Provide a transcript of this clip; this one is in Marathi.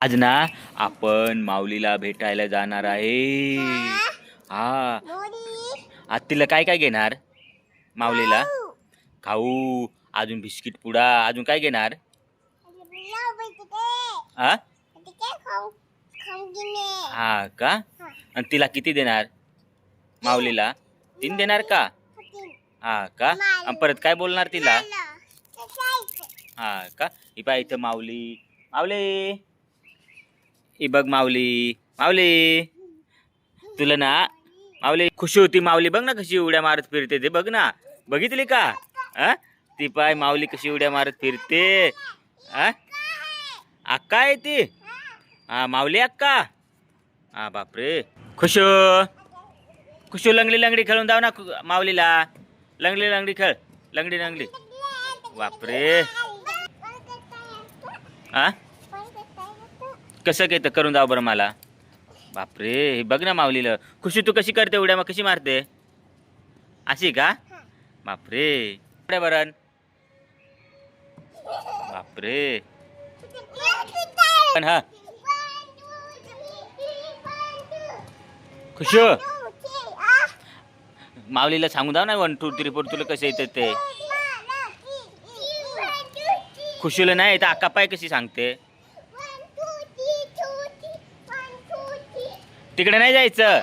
आज ना आपण माऊलीला भेटायला जाणार आहे. हा. आज तिला काय काय घेणार? माऊलीला? खाऊ. अजून बिस्किट पुडा अजून काय घेणार? हा हा का? आणि तिला किती देणार? माऊलीला? तीन देणार का? हा का? आणि परत काय बोलणार तिला? हा का? ही पाय इथं माऊली. माऊली. ही बघ माऊली. माऊली. तुला ना माऊली खुशी होती माऊली. बघ ना कशी उड्या मारत फिरते ते बघ ना. बघितली का? हा? ती पाय माऊली कशी उड्या मारत फिरते. हा? अक्का आहे ती. हा माऊली अक्का. हा बापरे. खुशू. खुशू लंगडी लंगडी खेळून जाऊ ना माऊलीला. लंगडी लंगडी खेळ. लंगडी लंगडी. बापरे. हा? कसं घेतं करून जाऊ बरं मला? बापरे हे बघ ना माऊलीला. खुशी तू कशी करते उड्या? मग कशी मारते? अशी का? बापरे. उड्या बापरे. पण हा. खुश. माऊलीला सांगू दाव ना वन टू थ्री फोर तुला कसं येतं ते. खुशीला नाही येतं अक्का पाय कशी सांगते? तिकडे नाही जायचं.